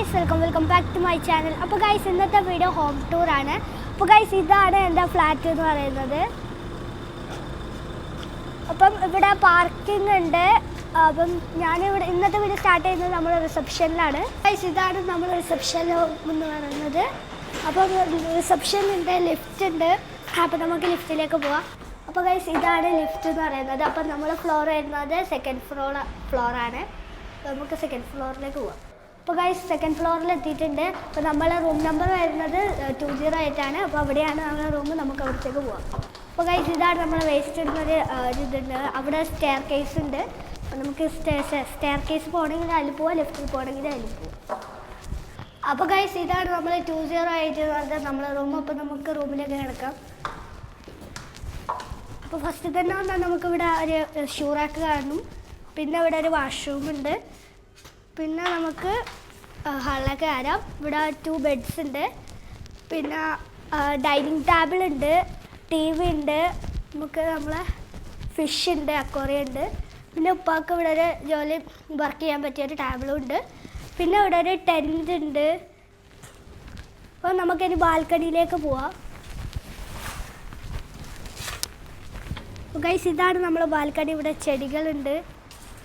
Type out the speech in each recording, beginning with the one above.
Guys welcome welcome back to my channel അപ്പോൾ guys ഇന്നത്തെ video home tour ആണ്. അപ്പോൾ ഗൈസ് ഇതാണ് എന്റെ ഫ്ലാറ്റ് എന്ന് പറയുന്നത്. അപ്പം ഇവിടെ പാർക്കിംഗ് ഉണ്ട്. അപ്പം ഞാനിവിടെ ഇന്നത്തെ വീഡിയോ സ്റ്റാർട്ട് ചെയ്യുന്നത് നമ്മൾ റിസപ്ഷനിലാണ് ഗൈസ് ഇതാണ് നമ്മൾ റിസപ്ഷൻ എന്ന് പറയുന്നത്. അപ്പം റിസപ്ഷനുണ്ട് ലിഫ്റ്റ് ഉണ്ട്. അപ്പം നമുക്ക് ലിഫ്റ്റിലേക്ക് പോവാം. അപ്പോൾ ഗൈസ് ഇതാണ് ലിഫ്റ്റ് എന്ന് പറയുന്നത്. അപ്പം നമ്മൾ ഫ്ലോർ വരുന്നത് സെക്കൻഡ് ഫ്ലോർ ഫ്ലോറാണ് നമുക്ക് സെക്കൻഡ് ഫ്ലോറിലേക്ക് പോവാം. അപ്പോൾ ഗൈസ് സെക്കൻഡ് ഫ്ലോറിൽ എത്തിയിട്ടുണ്ട്. അപ്പോൾ നമ്മളെ റൂം നമ്പർ വരുന്നത് ടു സീറോ എയ്റ്റ് ആണ്. അപ്പോൾ അവിടെയാണ് നമ്മുടെ റൂം നമുക്ക് അവിടത്തേക്ക് പോവാം. അപ്പോൾ ഗൈസ് ഇതാണ് നമ്മൾ വേസ്റ്റ് ഇടുന്നൊരു ഒരു ഇതുണ്ട് അവിടെ സ്റ്റെയർ കേസ് ഉണ്ട്. അപ്പോൾ നമുക്ക് സ്റ്റെയർ കേസ് പോകണമെങ്കിൽ അതിൽ പോവാം ലെഫ്റ്റിൽ പോകണമെങ്കിൽ അതിൽ പോവാം. അപ്പോൾ ഗൈസ് ഇതാണ് നമ്മൾ ടു സീറോ എയ്റ്റ് എന്ന് പറഞ്ഞാൽ നമ്മളെ റൂം അപ്പോൾ നമുക്ക് റൂമിലേക്ക് കിടക്കാം. അപ്പോൾ ഫസ്റ്റ് തന്നെ വന്നാൽ നമുക്കിവിടെ ഒരു ഷൂ റാക്ക് കാണും. പിന്നെ ഇവിടെ ഒരു വാഷ്റൂം ഉണ്ട്. പിന്നെ നമുക്ക് ഹാളിലേക്ക് വരാം. ഇവിടെ ടു ബെഡ്സ് ഉണ്ട്. പിന്നെ ഡൈനിങ് ടേബിൾ ഉണ്ട് ടി വി ഉണ്ട് നമുക്ക് നമ്മളെ ഫിഷ് ഉണ്ട് അക്വറിയം ഉണ്ട്. പിന്നെ ഉപ്പാക്ക് ഇവിടെ ഒരു ജോലി വർക്ക് ചെയ്യാൻ പറ്റിയ ഒരു ടേബിളും ഉണ്ട്. പിന്നെ ഇവിടെ ഒരു ടെന്റ് ഉണ്ട്. അപ്പോൾ നമുക്കിനി ബാൽക്കണിയിലേക്ക് പോവാം. ഗൈസ് ഇതാണ് നമ്മൾ ബാൽക്കണി. ഇവിടെ ചെടികളുണ്ട്.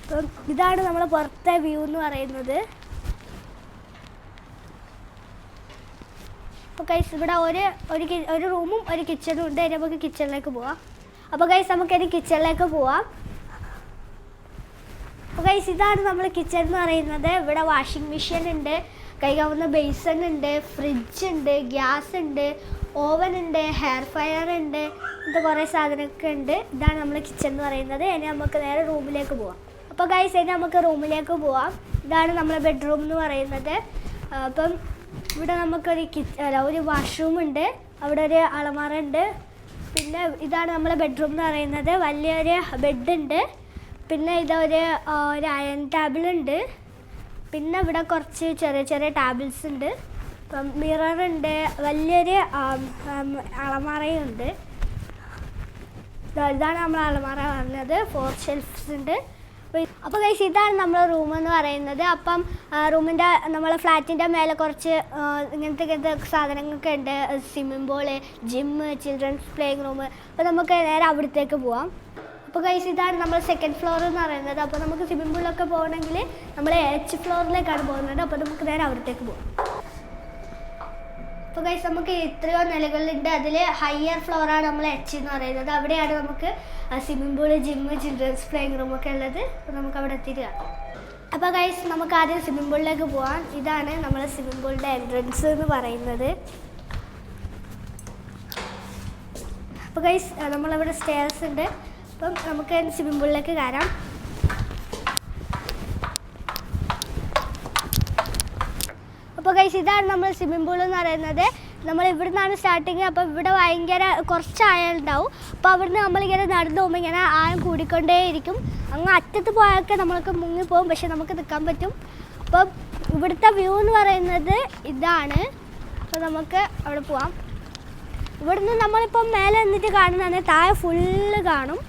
അപ്പം ഇതാണ് നമ്മളെ പുറത്തെ വ്യൂ എന്ന് പറയുന്നത്. അപ്പോൾ കൈസ് ഇവിടെ ഒരു ഒരു ഒരു റൂമും ഒരു കിച്ചണും ഉണ്ട്. അതിന് നമുക്ക് കിച്ചണിലേക്ക് പോവാം. അപ്പോൾ കൈസ് നമുക്ക് അതിന് കിച്ചണിലേക്ക് പോവാം. അപ്പോൾ കൈസ് ഇതാണ് നമ്മൾ കിച്ചൺ എന്ന് പറയുന്നത്. ഇവിടെ വാഷിംഗ് മെഷീൻ ഉണ്ട്. കൈകാവുന്ന ബേസൺ ഉണ്ട്. ഫ്രിഡ്ജ് ഉണ്ട്. ഗ്യാസ് ഉണ്ട്. ഓവൻ ഉണ്ട്. ഹെയർ ഫയർ ഉണ്ട്. ഇത് കുറേ സാധനമൊക്കെ ഉണ്ട്. ഇതാണ് നമ്മൾ കിച്ചൺ എന്ന് പറയുന്നത്. ഇനി നമുക്ക് നേരെ റൂമിലേക്ക് പോവാം. അപ്പോൾ ഗൈസ് ഇനി നമുക്ക് റൂമിലേക്ക് പോവാം. ഇതാണ് നമ്മുടെ ബെഡ്റൂം എന്ന് പറയുന്നത്. അപ്പം ഇവിടെ നമുക്കൊരു കിച്ച് അല്ല ഒരു വാഷ്റൂം ഉണ്ട്. അവിടെ ഒരു അളമാറ ഉണ്ട്. പിന്നെ ഇതാണ് നമ്മളെ ബെഡ്റൂം എന്ന് പറയുന്നത്. വലിയൊരു ബെഡ് ഉണ്ട്. പിന്നെ ഇതൊരു ഒരു അയൺ ടേബിൾ ഉണ്ട്. പിന്നെ ഇവിടെ കുറച്ച് ചെറിയ ചെറിയ ടാബിൾസ് ഉണ്ട്. ഇപ്പം മിററുണ്ട് വലിയൊരു അളമാറയുണ്ട് ഇതാണ് നമ്മൾ അലമാറ പറഞ്ഞത് ഫോർ ഷെൽഫ്സ് ഉണ്ട്. അപ്പോൾ ഗൈസ് ഇതാണ് നമ്മളെ റൂം എന്ന് പറയുന്നത്. അപ്പം റൂമിന്റെ നമ്മളെ ഫ്ലാറ്റിന്റെ മേലെ കുറച്ച് ഇങ്ങനത്തെ ഇങ്ങനത്തെ സാധനങ്ങളൊക്കെ ഉണ്ട്. Swimming pool gym children's playing room അപ്പോൾ നമുക്ക് നേരെ അവിടത്തേക്ക് പോവാം. അപ്പോൾ ഗൈസ് ഇതാണ് നമ്മൾ സെക്കൻഡ് ഫ്ലോർ എന്ന് പറയുന്നത്. അപ്പോൾ നമുക്ക് സ്വിമ്മിംഗ് പൂളിലൊക്കെ പോകണമെങ്കിൽ നമ്മൾ എച്ച് ഫ്ലോറിലേക്കാണ് പോകുന്നത്. അപ്പോൾ നമുക്ക് നേരെ അവിടത്തേക്ക് പോകാം അപ്പോൾ ഗൈസ് നമുക്ക് എത്രയോ നിലകളുണ്ട്. അതിൽ ഹയർ ഫ്ലോറാണ് നമ്മൾ എച്ച് എന്ന് പറയുന്നത്. അവിടെയാണ് നമുക്ക് swimming pool gym children's playing room ഒക്കെ ഉള്ളത്. അപ്പോൾ നമുക്ക് അവിടെ എത്തിയിട്ട് കാണാം. അപ്പോൾ ഗൈസ് നമുക്ക് ആദ്യം സ്വിമ്മിംഗ് പൂളിലേക്ക് പോകാം ഇതാണ് നമ്മളെ സ്വിമ്മിംഗ് പൂളിന്റെ എൻട്രൻസ് എന്ന് പറയുന്നത്. അപ്പോൾ ഗൈസ് നമ്മളിവിടെ സ്റ്റേഴ്സ് ഉണ്ട്. അപ്പം നമുക്ക് സ്വിമ്മിംഗ് പൂളിലേക്ക് കയറാം. ഗൈസ് ഇതാണ് നമ്മൾ സ്വിമ്മിംഗ് പൂൾ എന്ന് പറയുന്നത്. നമ്മൾ ഇവിടെ നിന്നാണ് സ്റ്റാർട്ടിങ് അപ്പോൾ ഇവിടെ ഭയങ്കര കുറച്ച് അപ്പോൾ അവിടുന്ന് നമ്മളിങ്ങനെ നടന്നു പോകുമ്പോൾ ഇങ്ങനെ ആഴം കൂടിക്കൊണ്ടേയിരിക്കും അങ്ങ് അറ്റത്ത് പോയൊക്കെ നമ്മൾക്ക് മുങ്ങിപ്പോകും പക്ഷെ നമുക്ക് നിൽക്കാൻ പറ്റും. അപ്പം ഇവിടുത്തെ വ്യൂ എന്ന് പറയുന്നത് ഇതാണ്. അപ്പോൾ നമുക്ക് അവിടെ പോവാം. ഇവിടുന്ന് നമ്മളിപ്പം മേലെ നിന്നിട്ട് കാണുന്നതാണ്. താഴെ ഫുള്ള് കാണും.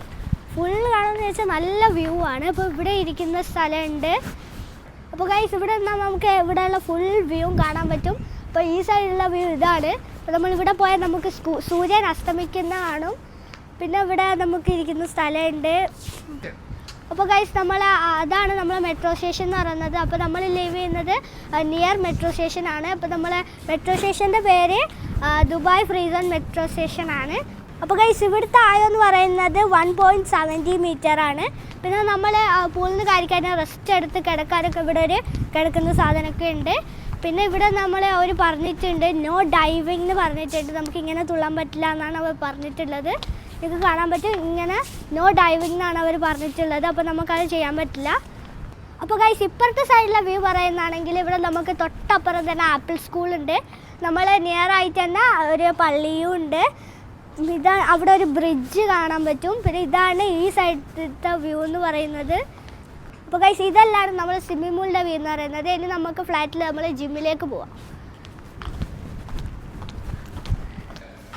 ഫുള്ള് കാണുമെന്ന് വെച്ചാൽ നല്ല വ്യൂ ആണ്. അപ്പോൾ ഇവിടെ ഇരിക്കുന്ന സ്ഥലമുണ്ട്. അപ്പോൾ ഗൈസ് ഇവിടെ നിന്നാൽ നമുക്ക് ഇവിടെയുള്ള ഫുൾ വ്യൂ കാണാൻ പറ്റും. അപ്പോൾ ഈ സൈഡിലുള്ള വ്യൂ ഇതാണ്. നമ്മൾ ഇവിടെ പോയാൽ നമുക്ക് സൂര്യൻ അസ്തമിക്കുന്ന കാണും പിന്നെ ഇവിടെ നമുക്ക് ഇരിക്കുന്ന സ്ഥലമുണ്ട്. അപ്പോൾ ഗൈസ് നമ്മൾ അതാണ് നമ്മളെ മെട്രോ സ്റ്റേഷൻ എന്ന് പറയുന്നത്. അപ്പോൾ നമ്മൾ ലീവ് ചെയ്യുന്നത് നിയർ മെട്രോ സ്റ്റേഷൻ ആണ്. അപ്പോൾ നമ്മളെ മെട്രോ സ്റ്റേഷന്റെ പേര് ദുബായ് ഫ്രീസൺ മെട്രോ സ്റ്റേഷൻ ആണ്. അപ്പോൾ ഗൈസ് ഇവിടുത്തെ ആയം എന്ന് പറയുന്നത് വൺ പോയിന്റ് സെവന്റി മീറ്റർ ആണ്. പിന്നെ നമ്മൾ പൂളിൽ നിന്ന് കാര്യക്കാൻ റെസ്റ്റ് എടുത്ത് കിടക്കാനൊക്കെ ഇവിടെ ഒരു കിടക്കുന്ന സാധനമൊക്കെ ഉണ്ട്. പിന്നെ ഇവിടെ നമ്മൾ അവർ പറഞ്ഞിട്ടുണ്ട് നോ ഡൈവിംഗ് എന്ന് പറഞ്ഞിട്ടുണ്ട്. നമുക്ക് ഇങ്ങനെ തുള്ളാൻ പറ്റില്ല എന്നാണ് അവർ പറഞ്ഞിട്ടുള്ളത്. ഇത് കാണാൻ പറ്റും ഇങ്ങനെ നോ ഡൈവിംഗ് എന്നാണ് അവർ പറഞ്ഞിട്ടുള്ളത്. അപ്പോൾ നമുക്കത് ചെയ്യാൻ പറ്റില്ല. അപ്പോൾ ഗൈസ് ഇപ്പുറത്തെ സൈഡിലെ വ്യൂ പറയുന്നതാണെങ്കിൽ ഇവിടെ നമുക്ക് തൊട്ടപ്പുറം തന്നെ ആപ്പിൾ സ്കൂളുണ്ട് നമ്മൾ നിയർ ആയിട്ട് തന്നെ ഒരു പള്ളിയും ഉണ്ട്. ഇതാ അവിടെ ഒരു ബ്രിഡ്ജ് കാണാൻ പറ്റും. പിന്നെ ഇതാണ് ഈ സൈഡിലത്തെ വ്യൂ എന്ന് പറയുന്നത്. അപ്പോൾ കൈസ് ഇതല്ലാണ് നമ്മൾ സ്വിമ്മിംഗ് പൂളിന്റെ വ്യൂ എന്ന് പറയുന്നത്. ഇനി നമുക്ക് ഫ്ലാറ്റിൽ നമ്മൾ ജിമ്മിലേക്ക് പോവാം.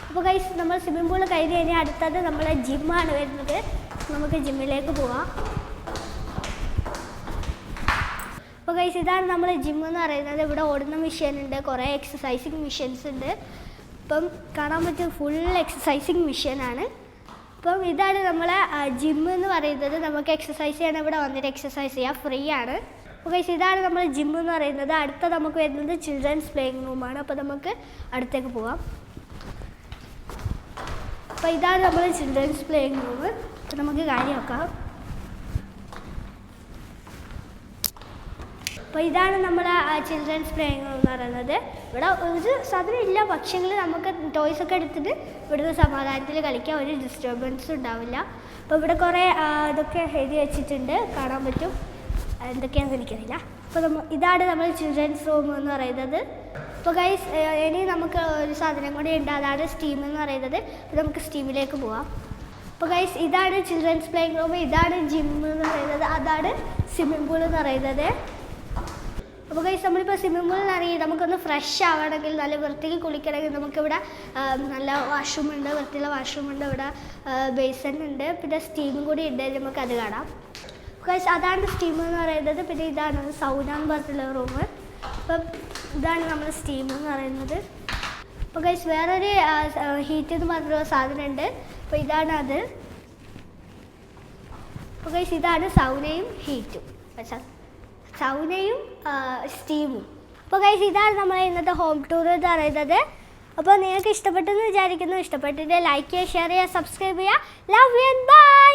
അപ്പോൾ കൈസ് നമ്മൾ സ്വിമ്മിംഗ് പൂൾ കഴിഞ്ഞ് കഴിഞ്ഞാൽ അടുത്തത് നമ്മളെ ജിമ്മാണ് വരുന്നത്. നമുക്ക് ജിമ്മിലേക്ക് പോവാം. അപ്പോൾ കൈസ് ഇതാണ് നമ്മൾ ജിം എന്ന് പറയുന്നത്. ഇവിടെ ഓടുന്ന മെഷീൻ ഉണ്ട് കുറേ എക്സസൈസിങ് മെഷീൻസ് ഉണ്ട്. ഇപ്പം കാണാൻ പറ്റും ഫുൾ എക്സസൈസിങ് മെഷീനാണ് ഇപ്പം ഇതാണ് നമ്മളെ ജിം എന്ന് പറയുന്നത്. നമുക്ക് എക്സസൈസ് ചെയ്യാൻ ഇവിടെ വന്നിട്ട് എക്സസൈസ് ചെയ്യാം. ഫ്രീ ആണ്. ഓക്കെ ഇതാണ് നമ്മൾ ജിം എന്ന് പറയുന്നത്. അടുത്ത നമുക്ക് വരുന്നത് ചിൽഡ്രൻസ് പ്ലേയിങ് റൂമാണ് അപ്പോൾ നമുക്ക് അടുത്തേക്ക് പോവാം. അപ്പോൾ ഇതാണ് നമ്മൾ ചിൽഡ്രൻസ് പ്ലേയിങ് റൂം അപ്പോൾ നമുക്ക് കാര്യം നോക്കാം അപ്പോൾ ഇതാണ് നമ്മുടെ ചിൽഡ്രൻസ് റൂം എന്ന് പറയുന്നത്. ഇവിടെ ഒരു സാധനം ഇല്ല. പക്ഷേങ്കിൽ നമുക്ക് ടോയ്സ് ഒക്കെ എടുത്തിട്ട് ഇവിടുന്ന് സമാധാനത്തിൽ കളിക്കാൻ ഒരു ഡിസ്റ്റർബൻസും ഉണ്ടാവില്ല. അപ്പോൾ ഇവിടെ കുറേ ഇതൊക്കെ എഴുതി വെച്ചിട്ടുണ്ട്. കാണാൻ പറ്റും. എന്തൊക്കെയാണെന്ന് എനിക്കറിയില്ല. അപ്പോൾ നമ്മൾ ഇതാണ് നമ്മൾ ചിൽഡ്രൻസ് റൂം എന്ന് പറയുന്നത്. അപ്പോൾ ഗൈസ് ഇനി നമുക്ക് ഒരു സാധനം കൂടി ഉണ്ട്. അതാണ് സ്റ്റീം എന്ന് പറയുന്നത്. അപ്പോൾ നമുക്ക് സ്റ്റീമിലേക്ക് പോവാം. അപ്പോൾ ഗൈസ് ഇതാണ് ചിൽഡ്രൻസ് പ്ലേയിങ് റൂം ഇതാണ് ജിം എന്ന് പറയുന്നത്. അതാണ് സ്വിമ്മിംഗ് പൂൾ എന്ന് പറയുന്നത്. അപ്പോൾ ഗൈസ് നമ്മളിപ്പോൾ സ്വിമ്മിംഗ് പൂളിൽ ഇറങ്ങി നമുക്കൊന്ന് ഫ്രഷ് ആവണമെങ്കിൽ നല്ല വൃത്തിക്ക് കുളിക്കണമെങ്കിൽ നമുക്കിവിടെ നല്ല വാഷ്റൂം ഉണ്ട് വൃത്തിയുള്ള വാഷ്റൂം ഉണ്ട്. ഇവിടെ ബേസൺ ഉണ്ട്. പിന്നെ സ്റ്റീമും കൂടി ഉണ്ട്. നമുക്ക് അത് കാണാം ഗൈസ് അതാണ് സ്റ്റീം എന്ന് പറയുന്നത്. പിന്നെ ഇതാണ് സൗന എന്ന് പറഞ്ഞിട്ടുള്ള റൂം അപ്പം ഇതാണ് നമ്മുടെ സ്റ്റീം എന്ന് പറയുന്നത്. അപ്പോൾ ഗൈസ് വേറൊരു ഹീറ്റ് എന്ന് പറഞ്ഞിട്ടുള്ള സാധനം ഉണ്ട്. അപ്പോൾ ഇതാണ് അത്. അപ്പോൾ ഗൈസ് ഇതാണ് സൗനയും ഹീറ്റും സൗനയും സ്റ്റീവും. അപ്പോൾ ഗൈസ് ഇതാണ് നമ്മൾ ഇന്നത്തെ ഹോം ടൂർ എന്ന് പറയുന്നത്. അപ്പോൾ നിങ്ങൾക്ക് ഇഷ്ടപ്പെട്ടെന്ന് വിചാരിക്കുന്നു. ഇഷ്ടപ്പെട്ടിട്ട് ലൈക്ക് ചെയ്യുക ഷെയർ ചെയ്യുക സബ്സ്ക്രൈബ് ചെയ്യുക. Love you and bye